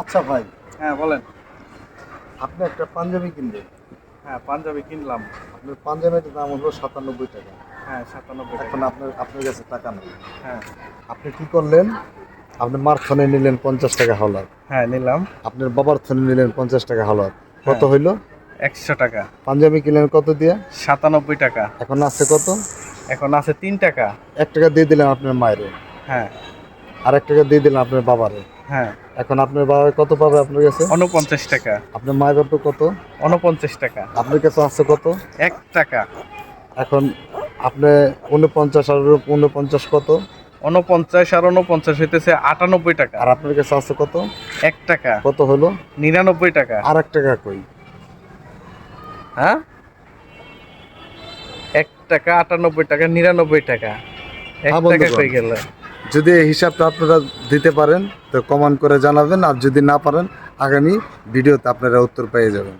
আচ্ছা ভাই। হ্যাঁ বলেন। আপনি একটা পাঞ্জাবি কিনবেন হ্যাঁ পাঞ্জাবি কিনলাম। আপনার পাঞ্জাবির দাম হলো সাতানব্বই টাকা। হ্যাঁ সাতানব্বই এখন আপনার আপনার কাছে টাকা নেই। হ্যাঁ। আপনি কি করলেন? আপনি মার ফোনে নিলেন পঞ্চাশ টাকা হলার হ্যাঁ নিলাম। আপনার বাবার ফোনে নিলেন পঞ্চাশ টাকা হলার কত হ্যাঁ। হইল? একশো টাকা। পাঞ্জাবি কিনলেন কত দিয়ে? সাতানব্বই টাকা। এখন আছে কত? এখন আছে তিন টাকা। এক টাকা দিয়ে দিলেন আপনার মায়ের হ্যাঁ। আর এক টাকা দিয়ে দিলেন আপনার বাবারে হ্যাঁ। এখন আপনার বাবা কত পাবে আপনার কাছে? উনপঞ্চাশ টাকা। আপনার মায়ের বাবা কত? উনপঞ্চাশ টাকা। আপনার কাছে আছে কত? এক টাকা। এখন আপনি উনপঞ্চাশ আর উনপঞ্চাশ কত? উনপঞ্চাশ আর উনপঞ্চাশ হইতেছে আটানব্বই টাকা। আর আপনার কাছে আছে কত? এক টাকা। কত হলো? নিরানব্বই টাকা। আর এক টাকা কই? হ্যাঁ? এক টাকা আটানব্বই টাকা নিরানব্বই টাকা। এক টাকা কই গেল। যদি এই হিসাবটা আপনারা দিতে পারেন, তো কমেন্ট করে জানাবেন, আর যদি না পারেন, আগামী ভিডিওতে আপনারা উত্তর পেয়ে যাবেন।